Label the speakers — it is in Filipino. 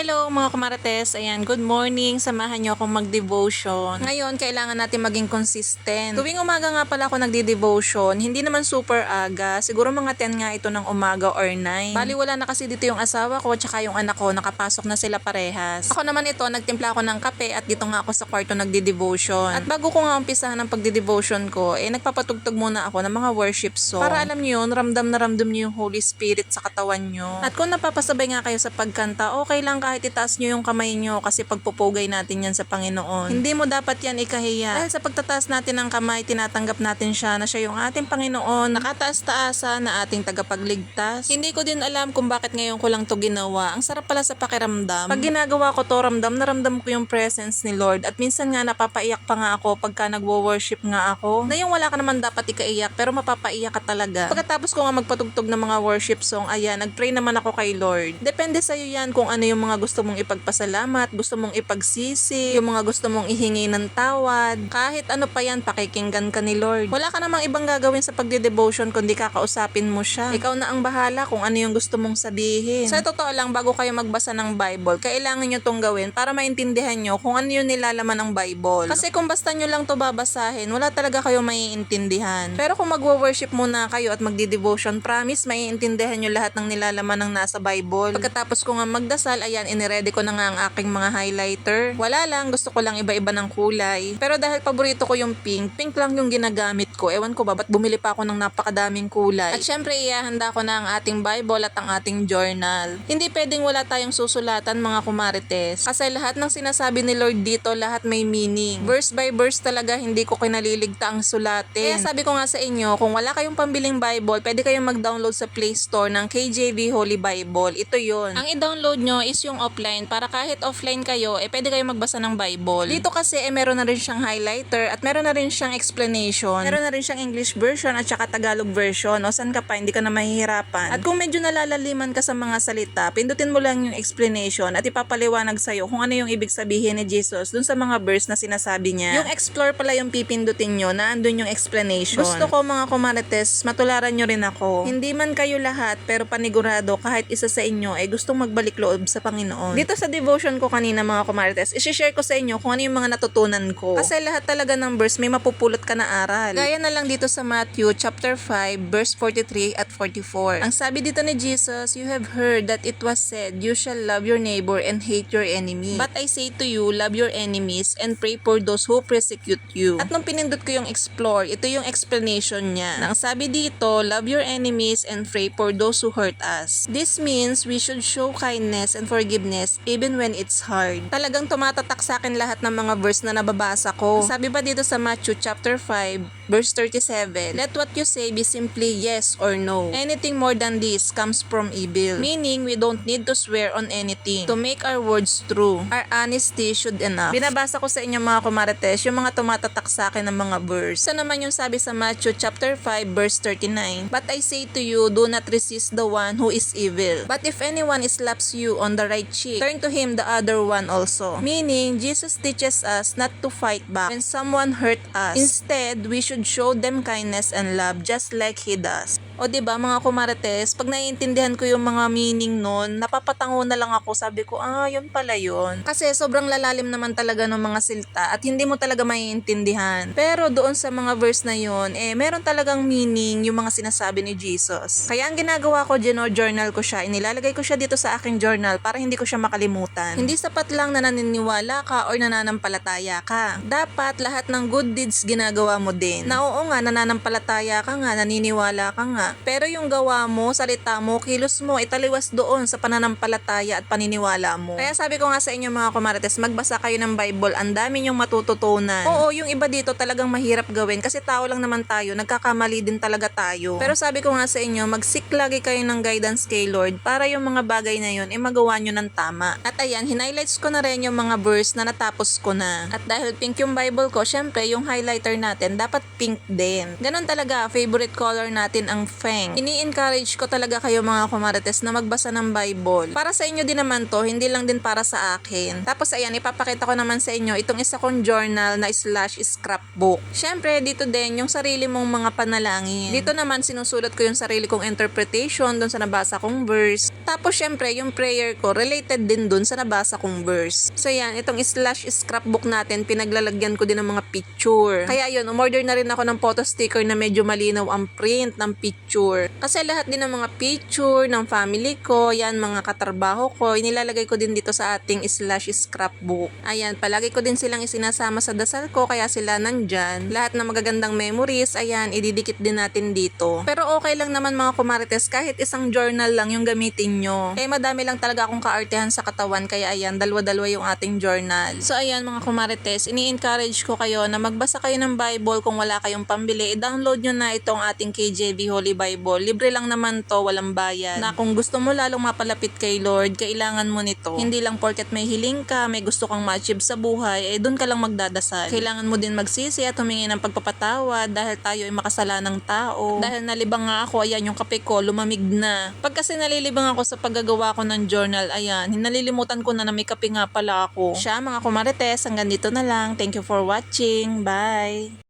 Speaker 1: Hello mga kamarates, ayan, good morning, samahan niyo akong mag-devotion. Ngayon, kailangan natin maging consistent. Tuwing umaga nga pala ako nagdi-devotion, hindi naman super aga, siguro mga 10 nga ito ng umaga or 9. Bali wala na kasi dito yung asawa ko, tsaka yung anak ko, nakapasok na sila parehas. Ako naman ito, nagtimpla ako ng kape at dito nga ako sa kwarto nagdi-devotion. At bago ko nga umpisahan ng pagdi-devotion ko, eh nagpapatugtog muna ako ng mga worship song. Para alam niyo yun, ramdam na ramdam niyo yung Holy Spirit sa katawan niyo. At kung napapasabay nga kayo sa pagkanta, okay lang kahit itaas nyo yung kamay nyo kasi pagpupugay natin yan sa Panginoon. Hindi mo dapat yan ikahiya. Dahil sa pagtataas natin ng kamay, tinatanggap natin siya na siya yung ating Panginoon, nakataas-taasa na ating tagapagligtas. Hindi ko din alam kung bakit ngayon ko lang to ginawa. Ang sarap pala sa pakiramdam. Pag ginagawa ko to, ramdam na ramdam ko yung presence ni Lord. At minsan nga napapaiyak pa nga ako pagka nagwo-worship nga ako. Na yung wala ka naman dapat ikaiyak pero mapapaiyak ka talaga. Pagkatapos ko nga magpatugtog ng mga worship song, ayan, nagpray naman ako kay Lord. Depende sa'yo yan kung ano yung mga gusto mong ipagpasalamat, gusto mong ipagsisi, yung mga gusto mong ihingi ng tawad. Kahit ano pa yan, pakikinggan ka ni Lord. Wala ka namang ibang gagawin sa pagde-devotion kundi kakausapin mo siya. Ikaw na ang bahala kung ano yung gusto mong sabihin. Sa totoo lang, bago kayo magbasa ng Bible, kailangan nyo tong gawin para maintindihan nyo kung ano yung nilalaman ng Bible. Kasi kung basta nyo lang to babasahin, wala talaga kayo maiintindihan. Pero kung magwo-worship muna kayo at magdi-devotion, promise maiintindihan nyo lahat ng nilalaman ng nasa Bible. Pagkatapos ko nga magdasal, ayan, iniready ko na nga ang aking mga highlighter. Wala lang, gusto ko lang iba-iba ng kulay. Pero dahil paborito ko yung pink, pink lang yung ginagamit ko. Ewan ko ba, ba't bumili pa ako ng napakadaming kulay? At syempre, ihahanda ko na ang ating Bible at ang ating journal. Hindi pwedeng wala tayong susulatan mga kumarites. Kasi lahat ng sinasabi ni Lord dito, lahat may meaning. Verse by verse talaga, hindi ko kinaliligta ang sulatin. Kaya sabi ko nga sa inyo, kung wala kayong pambiling Bible, pwede kayong mag-download sa Play Store ng KJV Holy Bible. Ito yon. Ang i-download nyo is yung offline para kahit offline kayo, eh pwede kayong magbasa ng Bible. Dito kasi eh meron na rin siyang highlighter at meron na rin siyang explanation. Meron na rin siyang English version at saka Tagalog version. O saan ka pa, hindi ka na mahihirapan. At kung medyo nalalaliman ka sa mga salita, pindutin mo lang yung explanation at ipapaliwanag sa'yo kung ano yung ibig sabihin ni Jesus dun sa mga verse na sinasabi niya. Yung explore pala yung pipindutin nyo na andun yung explanation. Gusto ko mga kumarites, matularan nyo rin ako. Hindi man kayo lahat, pero panigurado kahit isa sa inyo ay gustong magbalik loob sa Panginoon. Dito sa devotion ko kanina mga kumarites, isi-share ko sa inyo kung ano yung mga natutunan ko. Kasi lahat talaga ng verse may mapupulot ka na aral. Gaya na lang dito sa Matthew chapter 5 verse 43 at 44. Ang sabi dito ni Jesus, You have heard that it was said, You shall love your neighbor and hate your enemy. But I say to you, love your enemies and pray for those who persecute you. At nung pinindot ko yung explore, ito yung explanation niya. Na ang sabi dito, love your enemies and pray for those who hurt us. This means we should show kindness and forgiveness even when it's hard. Talagang tumatatak sa akin lahat ng mga verse na nababasa ko. Sabi ba dito sa Matthew chapter 5 verse 37, Let what you say be simply yes or no. Anything more than this comes from evil. Meaning, we don't need to swear on anything to make our words true. Our honesty should enough. Binabasa ko sa inyo mga kumarites, yung mga tumatatak sa akin ng mga verse. Sa naman yung sabi sa Matthew chapter 5 verse 39, But I say to you, do not resist the one who is evil. But if anyone slaps you on the right cheek, turn to him the other one also. Meaning, Jesus teaches us not to fight back when someone hurt us. Instead, we should show them kindness and love just like He does. O ba mga kumarites, pag naiintindihan ko yung mga meaning nun, napapatango na lang ako. Sabi ko, ah, yun pala yun. Kasi sobrang lalalim naman talaga ng mga silta at hindi mo talaga maiintindihan. Pero doon sa mga verse na yun, eh meron talagang meaning yung mga sinasabi ni Jesus. Kaya ang ginagawa ko, gino-journal ko siya, inilalagay ko siya dito sa aking journal para hindi ko siya makalimutan. Hindi sapat lang na naniniwala ka or nananampalataya ka. Dapat lahat ng good deeds ginagawa mo din. Na oo nga, nananampalataya ka nga, naniniwala ka nga. Pero yung gawa mo, salita mo, kilos mo, italiwas doon sa pananampalataya at paniniwala mo. Kaya sabi ko nga sa inyo mga kumarites, magbasa kayo ng Bible, ang dami nyong matututunan. Oo, yung iba dito talagang mahirap gawin kasi tao lang naman tayo, nagkakamali din talaga tayo. Pero sabi ko nga sa inyo, mag-seek lagi kayo ng guidance kay Lord para yung mga bagay na yun, eh magawa nyo ng tama. At ayan, hinighlights ko na rin yung mga verse na natapos ko na. At dahil pink yung Bible ko, syempre yung highlighter natin, dapat pink din. Ganon talaga, favorite color natin ang Feng. Ini-encourage ko talaga kayo mga kumarites na magbasa ng Bible. Para sa inyo din naman to, hindi lang din para sa akin. Tapos ayan, ipapakita ko naman sa inyo itong isa kong journal na slash scrapbook. Syempre, dito din yung sarili mong mga panalangin. Dito naman sinusulat ko yung sarili kong interpretation doon sa nabasa kong verse. Tapos syempre, yung prayer ko, related din dun sa nabasa kong verse. So yan, itong slash scrapbook natin, pinaglalagyan ko din ng mga picture. Kaya yun, umorder na rin ako ng photo sticker na medyo malinaw ang print ng picture. Kasi lahat din ng mga picture ng family ko, yan mga katrabaho ko, inilalagay ko din dito sa ating slash scrapbook. Ayan, palagi ko din silang isinasama sa dasal ko, kaya sila nandyan. Lahat ng magagandang memories, ayan, ididikit din natin dito. Pero okay lang naman mga kumarites, kahit isang journal lang yung gamitin nyo. Eh, madami lang talaga akong kaartehan sa katawan, kaya ayan, dalawa-dalawa yung ating journal. So ayan mga kumarites, ini-encourage ko kayo na magbasa kayo ng Bible kung wala kayong pambili. I-download nyo na itong ating KJV Holy Bible. Libre lang naman to, walang bayad. Na kung gusto mo lalong mapalapit kay Lord, kailangan mo nito. Hindi lang porket may hiling ka, may gusto kang ma-achieve sa buhay, eh doon ka lang magdadasal. Kailangan mo din magsisi at humingi ng pagpapatawad dahil tayo ay makasalanang tao. Dahil nalibang nga ako, ayan yung kape ko, lumamig na. Pag kasi nalilibang ako sa paggagawa ko ng journal, ayan, nalilimutan ko na na may kape nga pala ako. Siya mga kumarites, hanggang dito na lang. Thank you for watching. Bye!